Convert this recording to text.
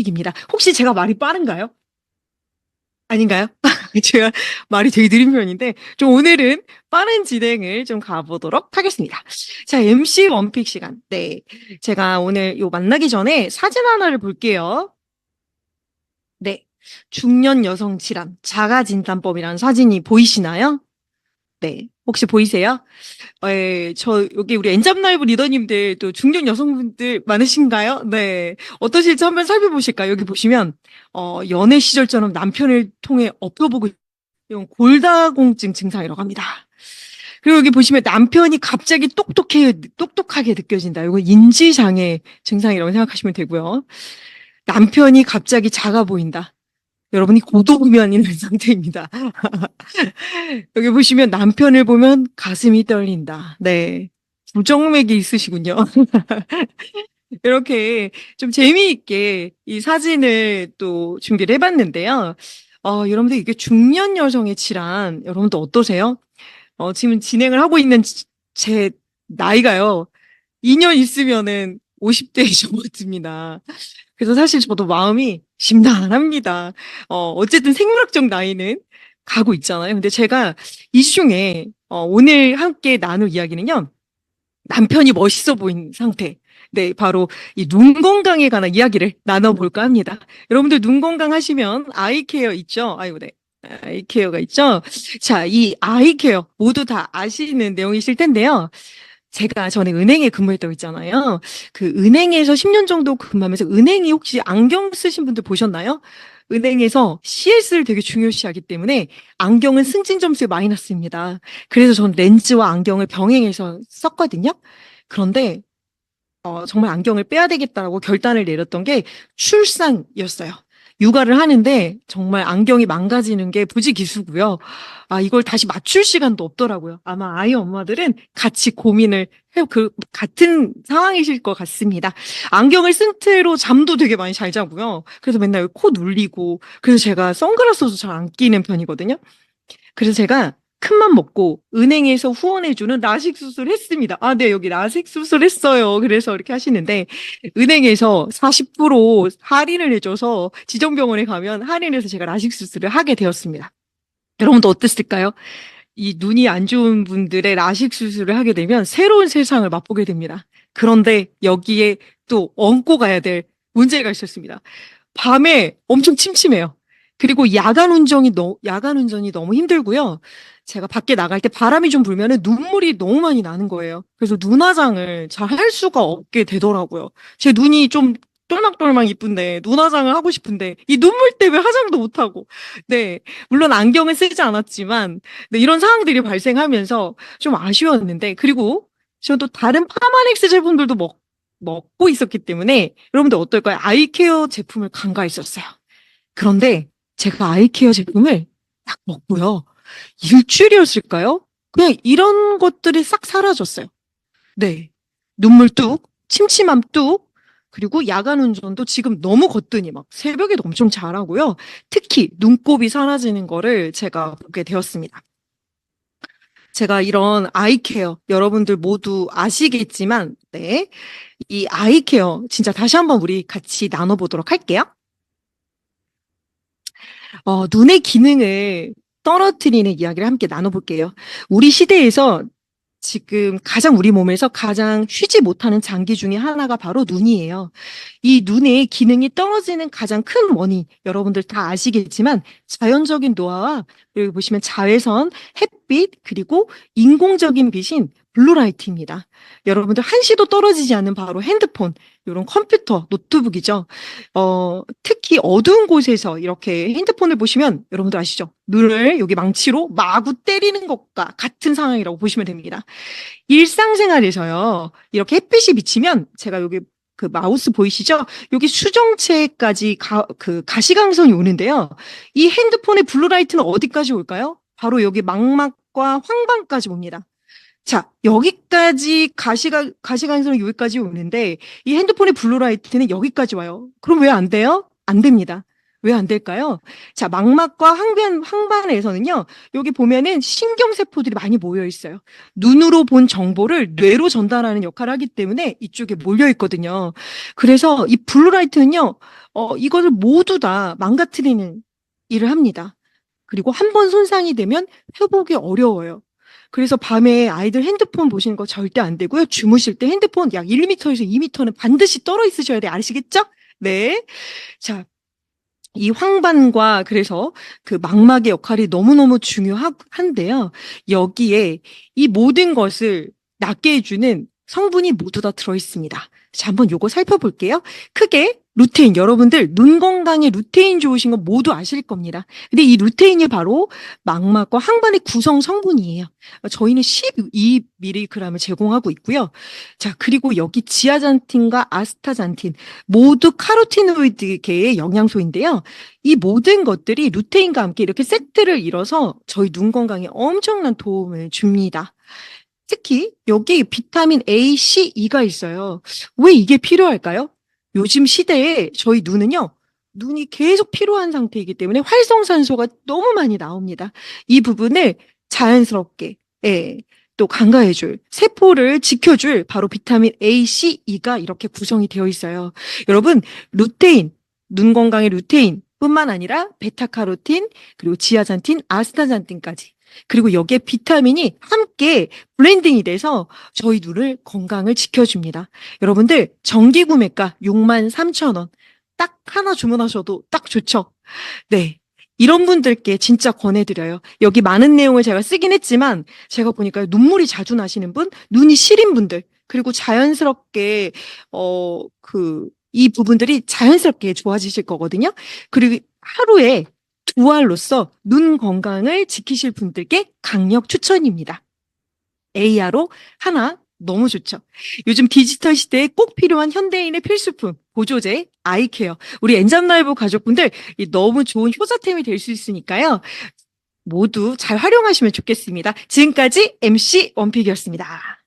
원픽입니다. 혹시 제가 말이 빠른가요? 아닌가요? 제가 말이 되게 느린 편인데, 좀 오늘은 빠른 진행을 좀 가보도록 하겠습니다. 자, MC 원픽 시간. 네. 제가 오늘 요 만나기 전에 사진 하나를 볼게요. 네. 중년 여성 질환, 자가 진단법이라는 사진이 보이시나요? 네. 혹시 보이세요? 예, 저, 여기 우리 엔잡 라이브 리더님들 또 중년 여성분들 많으신가요? 네. 어떠실지 한번 살펴보실까요? 여기 보시면, 어, 연애 시절처럼 남편을 통해 엎어보고, 이건 골다공증 증상이라고 합니다. 그리고 여기 보시면 남편이 갑자기 똑똑해, 똑똑하게 느껴진다. 이거 인지 장애 증상이라고 생각하시면 되고요. 남편이 갑자기 작아 보인다. 여러분이 고도구면인 상태입니다. 여기 보시면 남편을 보면 가슴이 떨린다. 네. 부정맥이 있으시군요. 이렇게 좀 재미있게 이 사진을 또 준비를 해봤는데요. 어, 여러분들 이게 중년 여성의 질환, 여러분들 어떠세요? 어, 지금 진행을 하고 있는 지- 제 나이가요. 2년 있으면은 50대에 접어듭니다. 그래서 사실 저도 마음이 심란합니다. 어, 어쨌든 생물학적 나이는 가고 있잖아요. 근데 제가 이 중에 어, 오늘 함께 나눌 이야기는요. 남편이 멋있어 보인 상태. 네, 바로 이 눈 건강에 관한 이야기를 나눠볼까 합니다. 여러분들 눈 건강 하시면 아이 케어 있죠? 아이고, 네. 아이 케어가 있죠? 자, 이 아이 케어 모두 다 아시는 내용이실 텐데요. 제가 전에 은행에 근무했다고 했잖아요. 그 은행에서 10년 정도 근무하면서 은행이 혹시 안경 쓰신 분들 보셨나요? 은행에서 CS를 되게 중요시하기 때문에 안경은 승진 점수에 마이너스입니다. 그래서 전 렌즈와 안경을 병행해서 썼거든요. 그런데 어, 정말 안경을 빼야 되겠다라고 결단을 내렸던 게 출산이었어요. 육아를 하는데 정말 안경이 망가지는 게 부지기수고요. 아, 이걸 다시 맞출 시간도 없더라고요. 아마 아이 엄마들은 같이 고민을 해, 그, 같은 상황이실 것 같습니다. 안경을 쓴 채로 잠도 되게 많이 잘 자고요. 그래서 맨날 코 눌리고, 그래서 제가 선글라스도 잘 안 끼는 편이거든요. 그래서 제가 큰맘 먹고 은행에서 후원해주는 라식 수술 했습니다. 아, 네, 여기 라식 수술 했어요. 그래서 이렇게 하시는데, 은행에서 40% 할인을 해줘서 지정병원에 가면 할인해서 제가 라식 수술을 하게 되었습니다. 여러분도 어땠을까요? 이 눈이 안 좋은 분들의 라식 수술을 하게 되면 새로운 세상을 맛보게 됩니다. 그런데 여기에 또 얹고 가야 될 문제가 있었습니다. 밤에 엄청 침침해요. 그리고 야간 운전이 너, 야간 운전이 너무 힘들고요. 제가 밖에 나갈 때 바람이 좀 불면은 눈물이 너무 많이 나는 거예요. 그래서 눈 화장을 잘 할 수가 없게 되더라고요. 제 눈이 좀 똘망똘망 이쁜데 눈 화장을 하고 싶은데 이 눈물 때문에 화장도 못 하고 네 물론 안경을 쓰지 않았지만 네, 이런 상황들이 발생하면서 좀 아쉬웠는데 그리고 저도 다른 파마렉스 제품들도 먹, 먹고 있었기 때문에 여러분들 어떨까요? 아이케어 제품을 간과했었어요. 그런데 제가 아이케어 제품을 딱 먹고요. 일주일이었을까요? 그냥 이런 것들이 싹 사라졌어요. 네. 눈물 뚝, 침침함 뚝, 그리고 야간 운전도 지금 너무 거뜬히 막 새벽에도 엄청 잘하고요. 특히 눈곱이 사라지는 거를 제가 보게 되었습니다. 제가 이런 아이케어 여러분들 모두 아시겠지만, 네. 이 아이케어 진짜 다시 한번 우리 같이 나눠 보도록 할게요. 어, 눈의 기능을 떨어뜨리는 이야기를 함께 나눠볼게요. 우리 시대에서 지금 가장 우리 몸에서 가장 쉬지 못하는 장기 중에 하나가 바로 눈이에요. 이 눈의 기능이 떨어지는 가장 큰 원인, 여러분들 다 아시겠지만 자연적인 노화와 여기 보시면 자외선, 햇빛, 그리고 인공적인 빛인 블루라이트입니다. 여러분들 한시도 떨어지지 않는 바로 핸드폰, 이런 컴퓨터, 노트북이죠. 어, 특 히 어두운 곳에서 이렇게 핸드폰을 보시면 여러분들 아시죠? 눈을 여기 망치로 마구 때리는 것과 같은 상황이라고 보시면 됩니다. 일상생활에서요, 이렇게 햇빛이 비치면 제가 여기 그 마우스 보이시죠? 여기 수정체까지 가, 그 가시광선이 오는데요. 이 핸드폰의 블루라이트는 어디까지 올까요? 바로 여기 망막과 황반까지 옵니다. 자, 여기까지 가시가, 가시광선이 여기까지 오는데, 이 핸드폰의 블루라이트는 여기까지 와요. 그럼 왜 안 돼요? 안 됩니다. 왜 안 될까요? 자, 망막과 항변, 항반에서는요, 여기 보면은 신경세포들이 많이 모여 있어요. 눈으로 본 정보를 뇌로 전달하는 역할을 하기 때문에 이쪽에 몰려 있거든요. 그래서 이 블루라이트는요, 어, 이것을 모두 다 망가뜨리는 일을 합니다. 그리고 한 번 손상이 되면 회복이 어려워요. 그래서 밤에 아이들 핸드폰 보시는 거 절대 안 되고요. 주무실 때 핸드폰 약 1m에서 2m는 반드시 떨어 있으셔야 돼요. 아시겠죠? 네. 자, 이 황반과 그래서 그 망막의 역할이 너무너무 중요한데요. 여기에 이 모든 것을 낫게 해주는 성분이 모두 다 들어있습니다. 자, 한번 요거 살펴볼게요. 크게 루테인, 여러분들 눈 건강에 루테인 좋으신 거 모두 아실 겁니다. 근데 이 루테인이 바로 망막과 항반의 구성 성분이에요. 저희는 12mg을 제공하고 있고요. 자, 그리고 여기 지아잔틴과 아스타잔틴 모두 카로티노이드계의 영양소인데요. 이 모든 것들이 루테인과 함께 이렇게 세트를 이뤄서 저희 눈 건강에 엄청난 도움을 줍니다. 특히 여기 비타민 A, C, E가 있어요. 왜 이게 필요할까요? 요즘 시대에 저희 눈은요, 눈이 계속 피로한 상태이기 때문에 활성산소가 너무 많이 나옵니다. 이 부분을 자연스럽게, 예, 또 강화해줄, 세포를 지켜줄 바로 비타민 A, C, E가 이렇게 구성이 되어 있어요. 여러분, 루테인, 눈 건강의 루테인 뿐만 아니라 베타카로틴, 그리고 지아잔틴, 아스타잔틴까지. 그리고 여기에 비타민이 함께 블렌딩이 돼서 저희 눈을 건강을 지켜줍니다. 여러분들 정기 구매가 6만 3천 원. 딱 하나 주문하셔도 딱 좋죠. 네. 이런 분들께 진짜 권해드려요. 여기 많은 내용을 제가 쓰긴 했지만 제가 보니까 눈물이 자주 나시는 분, 눈이 시린 분들, 그리고 자연스럽게 어 그 이 부분들이 자연스럽게 좋아지실 거거든요. 그리고 하루에 두 알로서 눈 건강을 지키실 분들께 강력 추천입니다. AR로 하나 너무 좋죠. 요즘 디지털 시대에 꼭 필요한 현대인의 필수품 보조제 아이케어. 우리 엔잡라이브 가족분들 이 너무 좋은 효자템이 될 수 있으니까요. 모두 잘 활용하시면 좋겠습니다. 지금까지 MC 원픽이었습니다.